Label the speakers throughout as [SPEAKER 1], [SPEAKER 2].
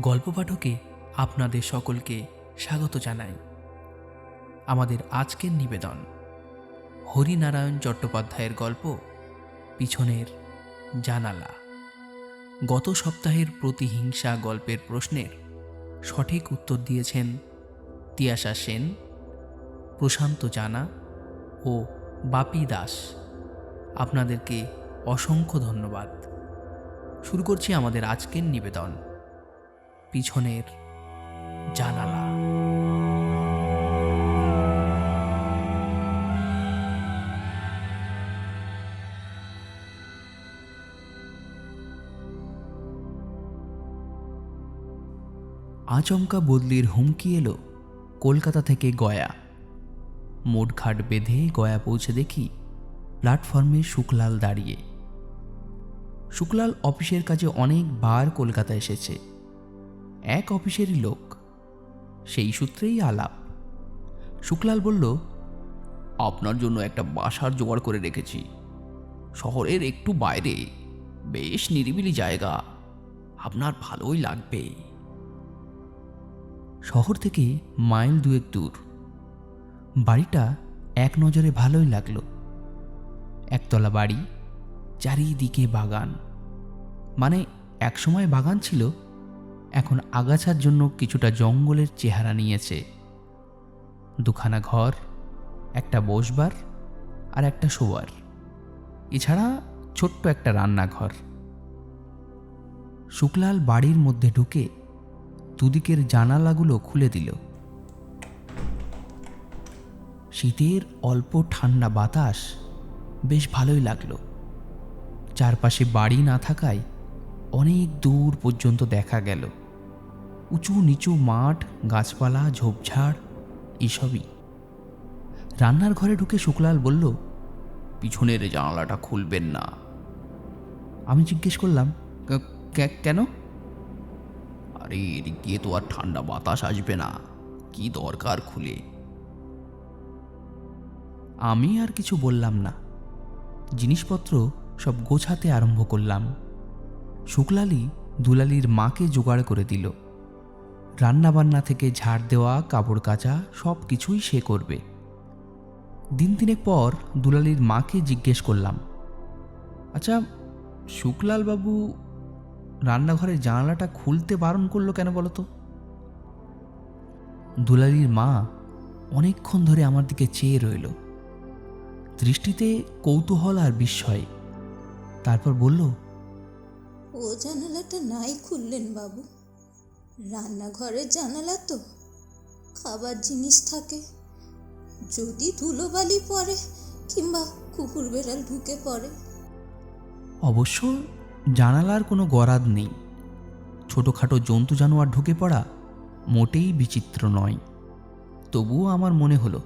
[SPEAKER 1] গল্প পাঠকে আপনাদের সকলকে স্বাগত জানাই। আমাদের আজকের নিবেদন, হরিনারায়ণ চট্টোপাধ্যায়ের গল্প, পিছনের জানালা। গত সপ্তাহের প্রতিহিংসা গল্পের প্রশ্নের সঠিক উত্তর দিয়েছেন তিয়াশা সেন, প্রশান্ত জানা ও বাপি দাস। আপনাদেরকে অসংখ্য ধন্যবাদ। শুরু করছি আমাদের আজকের নিবেদন। পিছনের জানালা। আচমকা বদলির হুমকি এলো কলকাতা থেকে গয়া। মোটঘাট বেঁধে গয়া পৌঁছে দেখি প্ল্যাটফর্মে শুকলাল দাঁড়িয়ে। শুক্লাল অফিসের কাজে অনেকবার কলকাতা এসেছে। এক অফিসেরই লোক। সেই সূত্রেই আলাপ। শুক্লাল বলল, আপনার জন্য একটা বাসার জোগাড় করে রেখেছি। শহরের একটু বাইরে, বেশ নিরিবিলি জায়গা। আপনার ভালোই লাগবে। শহর থেকে মাইল দুয়েক দূর। বাড়িটা এক নজরে ভালোই লাগল। একতলা বাড়ি, চারিদিকে বাগান। মানে একসময় বাগান ছিল এখন আগাছার জন্য কিছুটা জঙ্গলের চেহারা নিয়েছে। দুখানা ঘর, একটা বসবার আর একটা শোয়ার এছাড়া ছোট্ট একটা রান্নাঘর। শুক্লাল বাড়ির মধ্যে ঢুকে দুদিকের জানালাগুলো খুলে দিল। শীতের অল্প ঠান্ডা বাতাস বেশ ভালোই লাগল। চারপাশে বাড়ি না থাকায় অনেক দূর পর্যন্ত দেখা গেল। উঁচু নিচু মাঠ, গাছপালা, ঝোপঝাড়, এসবই। রান্নার ঘরে ঢুকে শুক্লাল বলল, পিছনের জানালাটা খুলবেন না। আমি জিজ্ঞেস করলাম, "কে- কে- কেন? আরে দিয়ে তো আর ঠান্ডা বাতাস আসবে না। কি দরকার খুলে? আমি আর কিছু বললাম না। জিনিসপত্র সব গোছাতে আরম্ভ করলাম। শুক্লালি দুলালির মাকে জোগাড় করে দিল। রান্নাবান্না থেকে ঝাড় দেওয়া, কাপড় কাচা সব কিছুই সে করবে। দিন তিনেক পর দুলালির মাকে জিজ্ঞেস করলাম আচ্ছা শুক্লাল বাবু রান্নাঘরের জানালাটা খুলতে বারণ করল কেন বলো তো? দুলালির মা অনেকক্ষণ ধরে আমার দিকে চেয়ে রইল। দৃষ্টিতে কৌতূহল আর বিস্ময়। তারপর বলল,
[SPEAKER 2] ও জানালাটা নাই খুললেন বাবু। রান্নাঘরের জানালা তো, খাবার জিনিস থাকে। যদি ধুলোবালি পড়ে কিংবা কুকুর বেড়াল ঢুকে পড়ে।
[SPEAKER 1] অবশ্য জানালার কোনো গরাদ নেই। ছোটোখাটো জন্তু জানোয়ার ঢুকে পড়া মোটেই বিচিত্র নয়। তবুও আমার মনে হলো,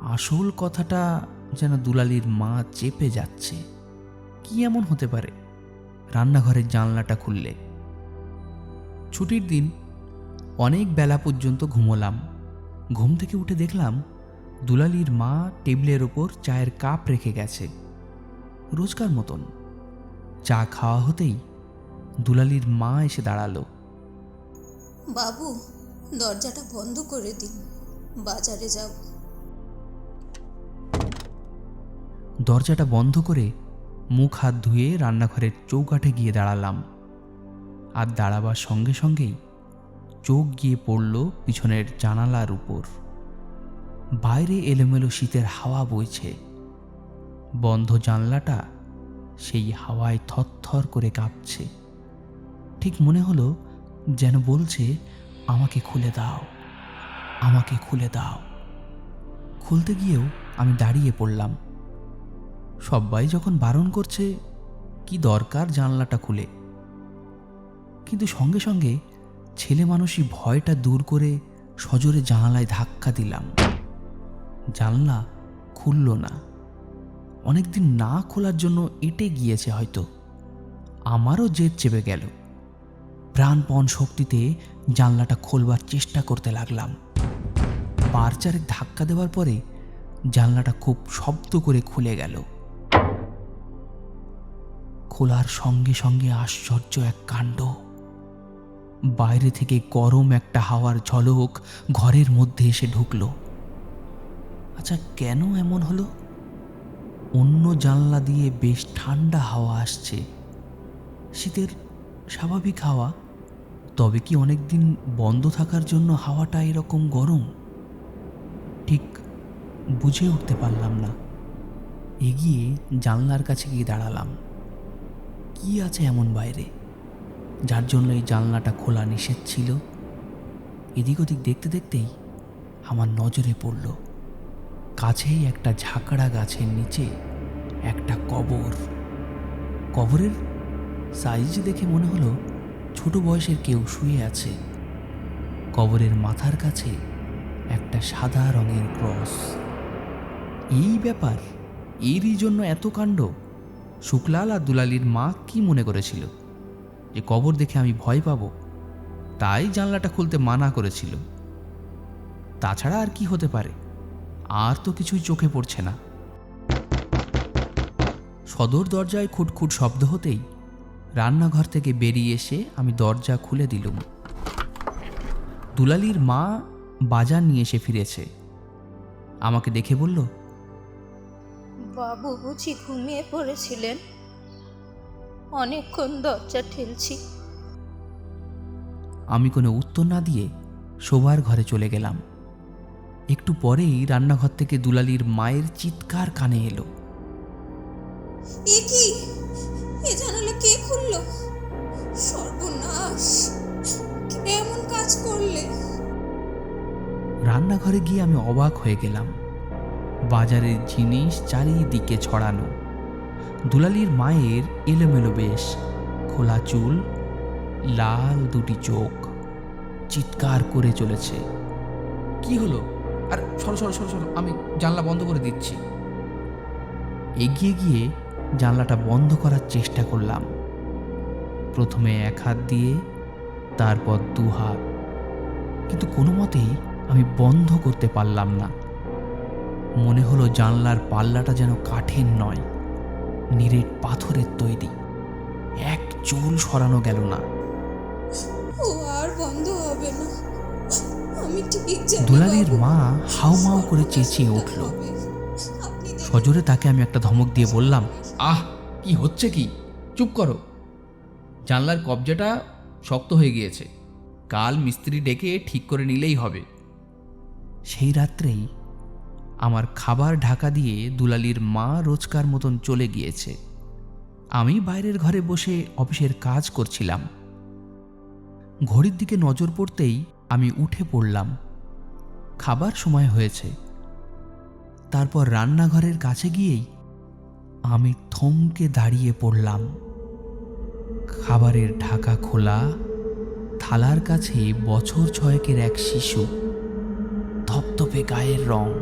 [SPEAKER 1] আসল কথাটা যেন দুলালির মা চেপে যাচ্ছে। কি এমন হতে পারে? রান্নাঘরের জানলাটা খুললে ছুটির দিন অনেক বেলা পর্যন্ত ঘুমোলাম। ঘুম থেকে উঠে দেখলাম দুলালির মা টেবিলের ওপর চায়ের কাপ রেখে গেছে। রোজকার মতন। চা খাওয়া হতেই দুলালির মা এসে দাঁড়াল।
[SPEAKER 2] বাবু দরজাটা বন্ধ করে দিন। বাজারে যাব
[SPEAKER 1] দরজাটা বন্ধ করে মুখ হাত ধুয়ে রান্নাঘরের চৌকাঠে গিয়ে দাঁড়ালাম। আর দাঁড়াবার সঙ্গে সঙ্গেই চোখ গিয়ে পড়ল পিছনের জানালার উপর। বাইরে এলোমেলো শীতের হাওয়া বইছে। বন্ধ জানলাটা সেই হাওয়ায় থরথর করে কাঁপছে। ঠিক মনে হলো যেন বলছে, আমাকে খুলে দাও, আমাকে খুলে দাও। খুলতে গিয়েও আমি দাঁড়িয়ে পড়লাম। সবাই যখন বারণ করছে, কি দরকার জানলাটা খুলে? কিন্তু সঙ্গে সঙ্গে ছেলে মানুষই ভয়টা দূর করে সজোরে জানালায় ধাক্কা দিলাম। জানলা খুলল না। অনেকদিন না খোলার জন্য এটে গিয়েছে হয়তো। আমারও জেদ চেপে গেল। প্রাণপণ শক্তিতে জানলাটা খোলবার চেষ্টা করতে লাগলাম। বার ধাক্কা দেওয়ার পরে জানলাটা খুব শব্দ করে খুলে গেল। খোলার সঙ্গে সঙ্গে আশ্চর্য এক কাণ্ড। বাইরে থেকে গরম একটা হাওয়ার ঝলক ঘরের মধ্যে এসে ঢুকল। আচ্ছা কেন এমন হলো? অন্য জানলা দিয়ে বেশ ঠান্ডা হাওয়া আসছে। শীতের স্বাভাবিক হাওয়া। তবে কি অনেকদিন বন্ধ থাকার জন্য হাওয়াটা এরকম গরম? ঠিক বুঝে উঠতে পারলাম না। এগিয়ে জানলার কাছে গিয়ে দাঁড়ালাম। কি আছে এমন বাইরে? যার জন্য এই জানলাটা খোলা নিষেধ ছিল। এদিক ওদিক দেখতে দেখতেই আমার নজরে পড়ল, কাছেই একটা ঝাঁকড়া গাছের নিচে একটা কবর। কবরের সাইজ দেখে মনে হলো ছোট বয়সের কেউ শুয়ে আছে। কবরের মাথার কাছে একটা সাদা রঙের ক্রস। এই ব্যাপার, এরই জন্য এত কাণ্ড? শুক্লাল আর দুলালির মা কি মনে করেছিল? যে কবর দেখে আমি ভয় পাব, তাই জানলাটা খুলতে মানা করেছিল। তাছাড়া আর কি হতে পারে? আর তো কিছুই চোখে পড়ছে না। সদর দরজায় খুটখুট শব্দ হতেই রান্নাঘর থেকে বেরিয়ে এসে আমি দরজা খুলে দিলুম। দুলালির মা বাজার নিয়ে এসে ফিরেছে। আমাকে দেখে বলল,
[SPEAKER 2] বাবু বুঝি ঘুমিয়ে পড়েছিলেন? অনেকক্ষণ দরজা ঠেলছি।
[SPEAKER 1] আমি কোনো উত্তর না দিয়ে শোবার ঘরে চলে গেলাম। একটু পরেই রান্নাঘর থেকে দুলালির মায়ের চিৎকার কানে এলো।
[SPEAKER 2] এ কি? এ জানালা কে খুললো? সর্বনাশ! এমন কাজ করলে?
[SPEAKER 1] রান্নাঘরে গিয়ে আমি অবাক হয়ে গেলাম। বাজারের জিনিস চারিদিকে ছড়ানো। দুলালির মায়ের এলোমেলো বেশ, খোলা চুল, লাল দুটি চোখ, চিৎকার করে চলেছে। কি হলো? আর সরো সরো সরো সরো, আমি জানলা বন্ধ করে দিচ্ছি। এগিয়ে গিয়ে জানলাটা বন্ধ করার চেষ্টা করলাম। প্রথমে এক হাত দিয়ে, তারপর দু হাত। কিন্তু কোনো মতেই আমি বন্ধ করতে পারলাম না। মনে হলো জানলার পাল্লাটা যেন কাঠের নয়। নিরেট পাথরের তৈরি। এক চুল সরানো গেল না।
[SPEAKER 2] ও আর বন্ধ হবে না। আমি ঠিক জানি
[SPEAKER 1] দুলালির মা হাউমাউ করে চেঁচিয়ে উঠল। সজোরে তাকে আমি একটা ধমক দিয়ে বললাম আহ কি হচ্ছে কি? চুপ করো। জানলার কবজাটা শক্ত হয়ে গিয়েছে। কাল মিস্ত্রি ডেকে ঠিক করে নিলেই হবে। সেই রাত্রেই আমার খাবার ঢাকা দিয়ে দুলালির মা রোজকার মতন চলে গিয়েছে। আমি বাইরের ঘরে বসে অফিসের কাজ করছিলাম। ঘড়ির দিকে নজর পড়তেই আমি উঠে পড়লাম। খাবার সময় হয়েছে। তারপর রান্নাঘরের কাছে গিয়েই আমি থমকে দাঁড়িয়ে পড়লাম। খাবারের ঢাকা খোলা, থালার কাছে বছর ছয়েকের এক শিশু। ধপধপে গায়ের রং।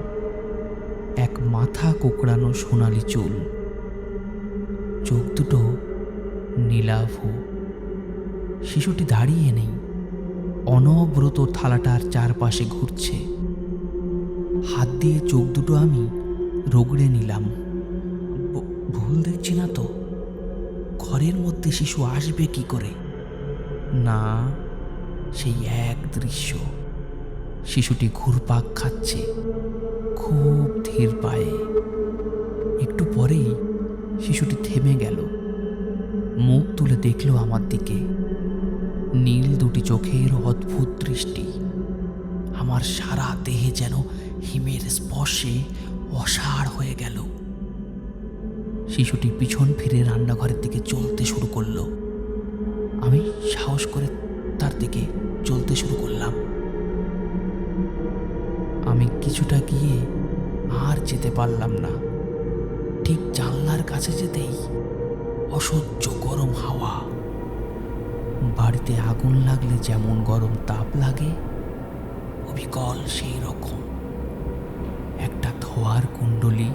[SPEAKER 1] মাথা কোকড়ানো সোনালি চুল। চোখ দুটো নীলাভ। শিশুটি দাঁড়িয়ে নেই। অনবরত থালাটার চারপাশে ঘুরছে। হাত দিয়ে চোখ দুটো আমি রগড়ে নিলাম। ভুল দেখছি না তো? ঘরের মধ্যে শিশু আসবে কি করে? না, সেই এক দৃশ্য। শিশুটি ঘুরপাক খাচ্ছে। খুব ধীর পায়ে। একটু পরেই শিশুটি থেমে গেল। মুখ তুলে দেখল আমার দিকে। নীল দুটি চোখের অদ্ভুত দৃষ্টি। আমার সারা দেহে যেন হিমের স্পর্শে অসাড় হয়ে গেল। শিশুটি পিছন ফিরে রান্নাঘরের দিকে চলতে শুরু করল। আমি সাহস করে তার দিকে চলতে শুরু করলাম। আমি কিছুটা গিয়ে আর যেতে পারলাম না। ঠিক জানলার কাছে যেতেই অসহ্য গরম হাওয়া। বাড়িতে আগুন লাগলে যেমন গরম তাপ লাগে, অবিকল সেই রকম। একটা ধোয়ার কুণ্ডলি।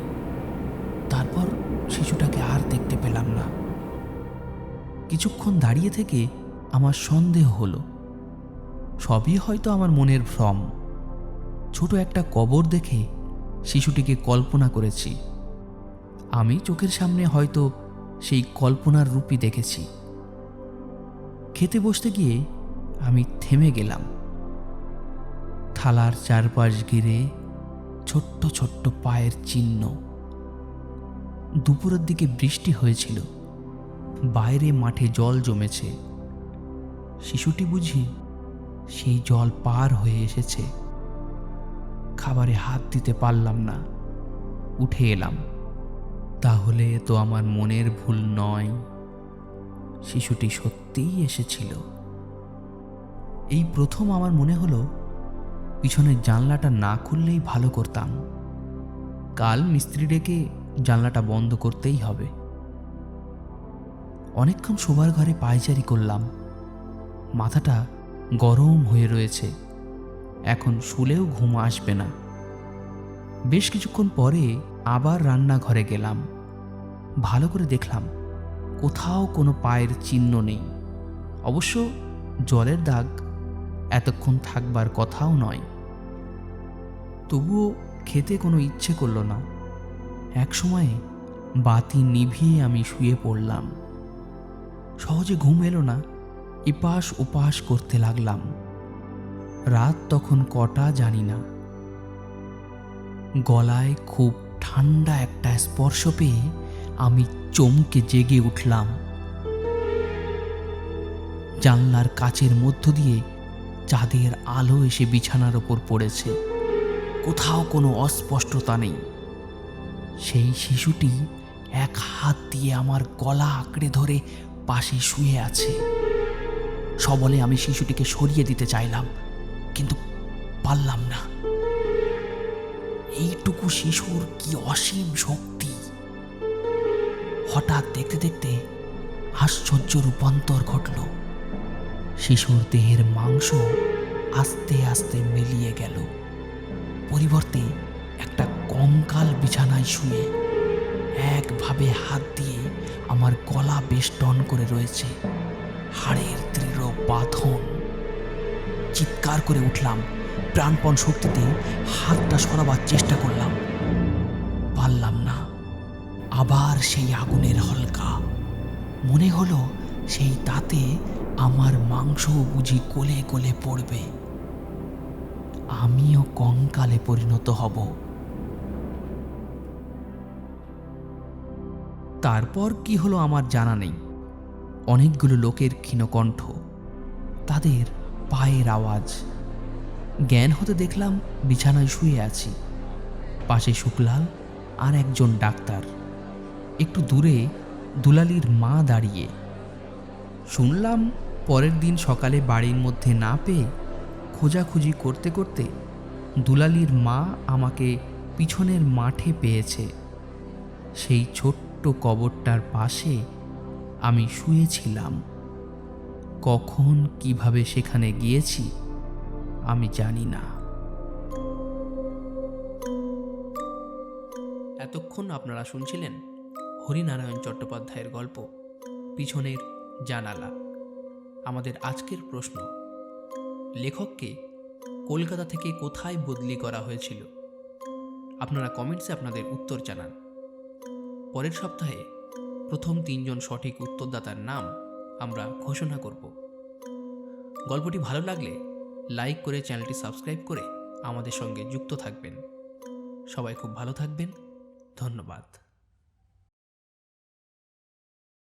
[SPEAKER 1] তারপর শিশুটাকে আর দেখতে পেলাম না। কিছুক্ষণ দাঁড়িয়ে থেকে আমার সন্দেহ হলো। সবই হয়তো আমার মনের ভ্রম। ছোট একটা কবর দেখে শিশুটিকে কল্পনা করেছি। আমি চোখের সামনে হয়তো সেই কল্পনার রূপই দেখেছি। খেতে বসতে গিয়ে আমি থেমে গেলাম। থালার চারপাশ ঘিরে ছোট্ট ছোট্ট পায়ের চিহ্ন। দুপুরের দিকে বৃষ্টি হয়েছিল। বাইরে মাঠে জল জমেছে। শিশুটি বুঝি সেই জল পার হয়ে এসেছে। খাবারে হাত দিতে পারলাম না। উঠে এলাম। তাহলে তো আমার মনের ভুল নয়। শিশুটি সত্যিই এসেছিল। এই প্রথম আমার মনে হলো পিছনের জানলাটা না খুললেই ভালো করতাম। কাল মিস্ত্রি ডেকে জানলাটা বন্ধ করতেই হবে। অনেকক্ষণ শোবার ঘরে পায়চারি করলাম। মাথাটা গরম হয়ে রয়েছে। এখন শুলেও ঘুম আসবে না। বেশ কিছুক্ষণ পরে আবার রান্নাঘরে গেলাম। ভালো করে দেখলাম, কোথাও কোনো পায়ের চিহ্ন নেই। অবশ্য জলের দাগ এতক্ষণ থাকবার কথাও নয়। তবুও খেতে কোনো ইচ্ছে করল না। এক সময়ে বাতি নিভিয়ে আমি শুয়ে পড়লাম। সহজে ঘুম এলো না, এপাশ ওপাশ করতে লাগলাম। রাত তখন কটা জানি না। গলায় খুব ঠান্ডা একটা স্পর্শ পেয়ে আমি চমকে জেগে উঠলাম। জানলার কাচের মধ্য দিয়ে চাঁদের আলো এসে বিছানার ওপর পড়েছে। কোথাও কোনো অস্পষ্টতা নেই। সেই শিশুটি এক হাত দিয়ে আমার গলা আঁকড়ে ধরে পাশে শুয়ে আছে। সবলে আমি শিশুটিকে সরিয়ে দিতে চাইলাম। কিন্তু পারলাম না। এইটুকু শিশুর কি অসীম শক্তি? হঠাৎ দেখতে দেখতে আশ্চর্য রূপান্তর ঘটল। শিশুর দেহের মাংস আস্তে আস্তে মিলিয়ে গেল। পরিবর্তে একটা কঙ্কাল বিছানায় শুয়ে একভাবে হাত দিয়ে আমার গলা বেষ্টন করে রয়েছে। হাড়ের দৃঢ় বাঁধন চিৎকার করে উঠলাম। প্রাণপণ শক্তিতে হাতটা সরাবার চেষ্টা করলাম। পারলাম না। আবার সেই আগুনের হলকা। মনে হলো সেই তাতে আমার মাংস বুঝি কোলে কোলে পড়বে। আমিও কঙ্কালে পরিণত হব। তারপর কি হলো আমার জানা নেই। অনেকগুলো লোকের ক্ষীণকণ্ঠ। তাদের পায়ের আওয়াজ। জ্ঞান হতে দেখলাম বিছানায় শুয়ে আছি। পাশে শুক্লাল আর একজন ডাক্তার। একটু দূরে দুলালির মা দাঁড়িয়ে। শুনলাম পরের দিন সকালে বাড়ির মধ্যে না পেয়ে খোঁজাখুঁজি করতে করতে দুলালির মা আমাকে পিছনের মাঠে পেয়েছে। সেই ছোট্ট কবরটার পাশে আমি শুয়েছিলাম। কখন, কীভাবে সেখানে গিয়েছি, আমি জানি না। এতক্ষণ আপনারা শুনছিলেন হরিনারায়ণ চট্টোপাধ্যায়ের গল্প, পিছনের জানালা। আমাদের আজকের প্রশ্ন, লেখককে কলকাতা থেকে কোথায় বদলি করা হয়েছিল? আপনারা কমেন্টসে আপনাদের উত্তর জানান। পরের সপ্তাহে প্রথম তিনজন সঠিক উত্তরদাতার নাম আমরা ঘোষণা করব। গল্পটি ভালো লাগলে লাইক করে চ্যানেলটি সাবস্ক্রাইব করে আমাদের সঙ্গে যুক্ত থাকবেন। সবাই খুব ভালো থাকবেন। ধন্যবাদ।